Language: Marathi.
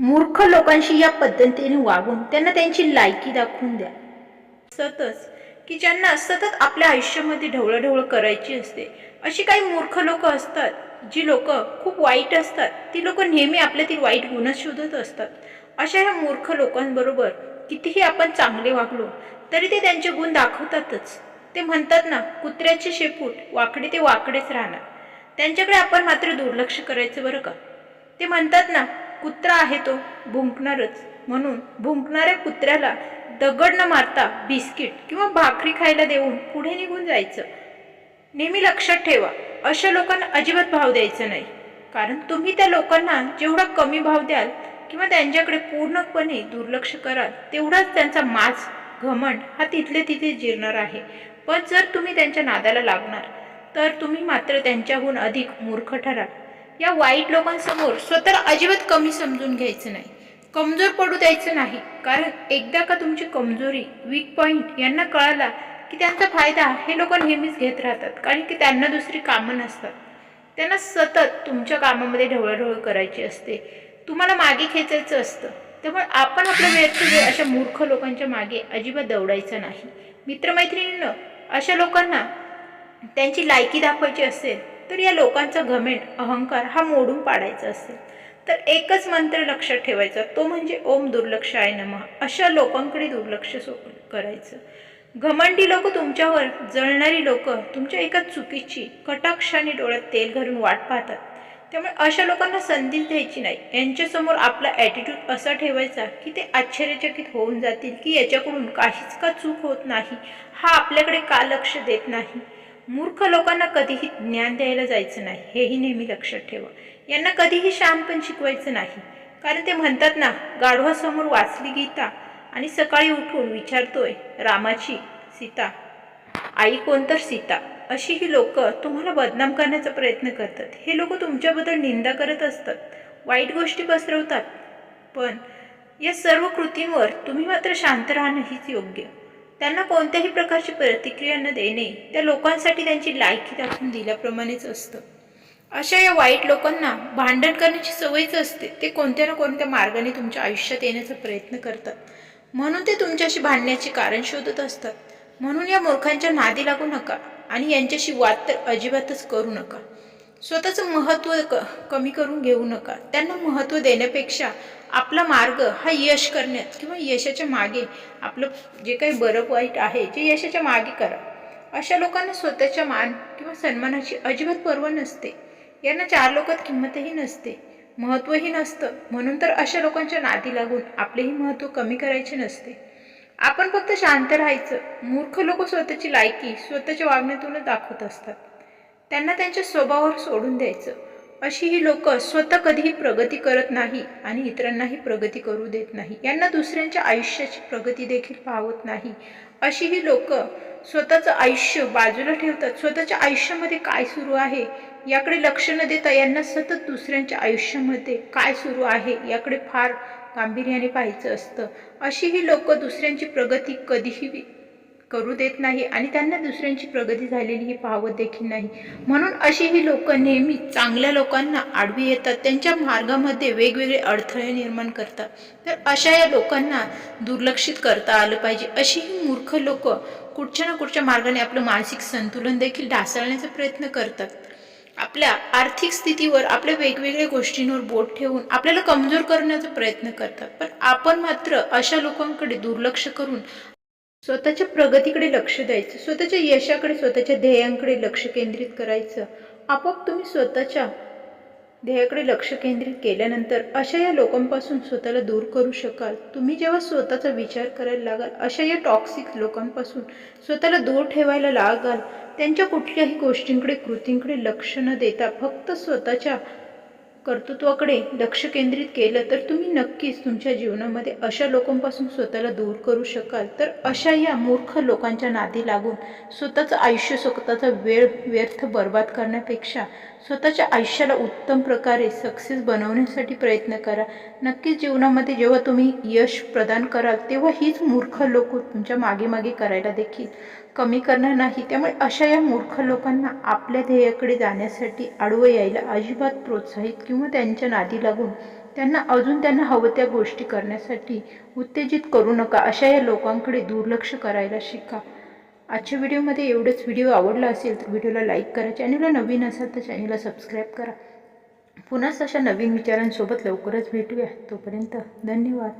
मूर्ख लोकांशी या पद्धतीने वागून त्यांना त्यांची लायकी दाखवून द्या. सतत की ज्यांना सतत आपल्या आयुष्यामध्ये ढवळढवळ करायची असते. अशी काही मूर्ख लोक असतात जी लोक खूप वाईट असतात. ती लोक नेहमी आपल्यातील वाईट गुणच शोधत असतात. अशा ह्या मूर्ख लोकांबरोबर कितीही आपण चांगले वागलो तरी ते त्यांचे गुण दाखवतातच. ते म्हणतात ना कुत्र्याचे शेपूट वाकडे ते वाकडेच राहणार. त्यांच्याकडे आपण मात्र दुर्लक्ष करायचं बरं का? ते म्हणतात ना कुत्रा आहे तो भुंकणारच. म्हणून भुंकणाऱ्या कुत्र्याला दगड न मारता बिस्किट किंवा भाकरी खायला देऊन पुढे निघून जायचं. नेहमी लक्षात ठेवा अशा लोकांना अजिबात भाव द्यायचा नाही. कारण तुम्ही त्या लोकांना जेवढा कमी भाव द्याल किंवा त्यांच्याकडे पूर्णपणे दुर्लक्ष कराल तेवढाच त्यांचा मास घमंड हा तिथले तिथे जिरणार आहे. पण जर तुम्ही त्यांच्या नादाला लागणार तर तुम्ही मात्र त्यांच्याहून अधिक मूर्ख ठराल. या वाईट लोकांसमोर स्वतःला अजिबात कमी समजून घ्यायचं नाही. कमजोर पडू द्यायचं नाही. कारण एकदा का तुमची कमजोरी वीक पॉईंट यांना कळाला की त्यांचा फायदा हे लोक नेहमीच घेत राहतात. कारण की त्यांना दुसरी कामं नसतात. त्यांना सतत तुमच्या कामामध्ये ढवळाढवळ करायची असते. तुम्हाला मागे खेचायचं असतं. त्यामुळे आपण आपल्या व्यर्थ वेळ अशा मूर्ख लोकांच्या मागे अजिबात दौडायचं नाही. मित्रमैत्रिणींनं अशा लोकांना त्यांची लायकी दाखवायची असेल तर या लोकांचा घमेंड अहंकार हा मोडून पाडायचा असेल. तर एकच मंत्र लक्षात ठेवायचा तो म्हणजे ओम दुर्लक्ष आहे नमः. अशा लोकांकडे दुर्लक्ष सो करायचं. घमंडी लोक तुमच्यावर जळणारी लोक तुमच्या एका चुकीची कटाक्षाने डोळ्यात तेल घालून वाट पाहतात. त्यामुळे अशा लोकांना संधीच द्यायची नाही. यांच्यासमोर आपला ॲटिट्यूड असा ठेवायचा की ते आश्चर्यचकित होऊन जातील की याच्याकडून काहीच का चूक होत नाही हा आपल्याकडे का लक्ष देत नाही? मूर्ख लोकांना कधीही ज्ञान द्यायला जायचं नाही. हेही नेहमी लक्षात ठेवा. यांना कधीही शांतपण शिकवायचं नाही. कारण ते म्हणतात ना गाढवासमोर वाचली गीता आणि सकाळी उठून विचारतोय रामाची सीता आई कोण तर सीता? अशी ही लोक तुम्हाला बदनाम करण्याचा प्रयत्न करतात. हे लोक तुमच्याबद्दल निंदा करत असतात. वाईट गोष्टी पसरवतात. पण या सर्व कृतींवर तुम्ही मात्र शांत राहणं हीच योग्य. त्यांना कोणत्याही प्रकारची प्रतिक्रिया न देणे त्या लोकांसाठी त्यांची लायकी दाखवून दिल्याप्रमाणेच असतं. अशा या वाईट लोकांना भांडण करण्याची सवयच असते. ते कोणत्या ना कोणत्या मार्गाने तुमच्या आयुष्यात येण्याचा प्रयत्न करतात. म्हणून ते तुमच्याशी भांडण्याचे कारण शोधत असतात. म्हणून या मूर्खांच्या नादी लागू नका आणि यांच्याशी वाद तर अजिबातच करू नका. स्वतःचं महत्त्व क कमी करून घेऊ नका. त्यांना महत्त्व देण्यापेक्षा आपला मार्ग हा यश करण्यात किंवा यशाच्या मागे आपलं जे काही बरं वाईट आहे जे यशाच्या मागे करा. अशा लोकांना स्वतःच्या मान किंवा सन्मानाची अजिबात पर्वा नसते. यांना चार लोकात किंमतही नसते महत्त्वही नसतं. म्हणून तर अशा लोकांच्या नादी लागून आपलेही महत्त्व कमी करायचे नसते. आपण फक्त शांत राहायचं. मूर्ख लोक स्वतःची लायकी स्वतःच्या वागण्यातूनच दाखवत असतात. त्यांना त्यांच्या स्वभावावर सोडून द्यायचं. अशी ही लोक स्वतः कधीही प्रगती करत नाही आणि इतरांनाही प्रगती करू देत नाही. यांना दुसऱ्यांच्या आयुष्याची प्रगती देखील पाहत नाही. अशी ही लोक स्वतःचं आयुष्य बाजूला ठेवतात. स्वतःच्या आयुष्यामध्ये काय सुरू आहे याकडे लक्ष न देता यांना सतत दुसऱ्यांच्या आयुष्यामध्ये काय सुरू आहे याकडे फार गांभीर्याने पाहायचं असतं. अशी ही लोक दुसऱ्यांची प्रगती कधीही करू देत नाही आणि त्यांना दुसऱ्यांची प्रगती झालेली ही पाहावत देखील नाही. म्हणून अशी ही लोक नेहमी चांगल्या लोकांना आडवी येतात. त्यांच्या मार्गामध्ये वेगवेगळे अडथळे निर्माण करतात. तर अशा या लोकांना दुर्लक्षित करता आलं पाहिजे. अशी ही मूर्ख लोक कुठच्या ना कुठच्या मार्गाने आपलं मानसिक संतुलन देखील ढासळण्याचा प्रयत्न करतात. आपल्या आर्थिक स्थितीवर आपल्या वेगवेगळ्या गोष्टींवर बोट ठेवून आपल्याला कमजोर करण्याचा प्रयत्न करतात. पण आपण मात्र अशा लोकांकडे दुर्लक्ष करून स्वतःच्या प्रगतीकडे लक्ष द्यायचं स्वतःच्या यशाकडे स्वतःच्या ध्येयांकडे लक्ष केंद्रित करायचं. आपोआप तुम्ही स्वतःच्या ध्येयाकडे लक्ष केंद्रित केल्यानंतर अशा या लोकांपासून स्वतःला दूर करू शकाल. तुम्ही जेव्हा स्वतःचा विचार करायला लागाल अशा या टॉक्सिक लोकांपासून स्वतःला दूर ठेवायला लागाल. त्यांच्या कुठल्याही गोष्टींकडे कृतींकडे लक्ष न देता फक्त स्वतःच्या कर्तृत्वाकडे लक्ष केंद्रित केलं तर तुम्ही नक्कीच तुमच्या जीवनामध्ये अशा लोकांपासून स्वतःला दूर करू शकाल. तर अशा या मूर्ख लोकांच्या नादी लागून स्वतःचं आयुष्य स्वतःचा वेळ व्यर्थ बर्बाद करण्यापेक्षा स्वतःच्या आयुष्याला उत्तम प्रकारे सक्सेस बनवण्यासाठी प्रयत्न करा. नक्कीच जीवनामध्ये जेव्हा तुम्ही यश प्रदान कराल तेव्हा हीच मूर्ख लोक तुमच्या मागे मागे करायला देखील कमी करणार नाही. त्यामुळे अशा या मूर्ख लोकांना आपल्या ध्येयाकडे जाण्यासाठी आडवं यायला अजिबात प्रोत्साहित किंवा त्यांच्या नादी लागून त्यांना अजून त्यांना हवं त्या गोष्टी करण्यासाठी उत्तेजित करू नका. अशा या लोकांकडे दुर्लक्ष करायला शिका. आजच्या व्हिडिओमध्ये एवढंच. व्हिडिओ आवडला असेल तर व्हिडिओला लाईक करा. चॅनलला नवीन असाल तर चॅनलला सबस्क्राईब करा. पुन्हाच अशा नवीन विचारांसोबत लवकरच भेटूया. तोपर्यंत धन्यवाद.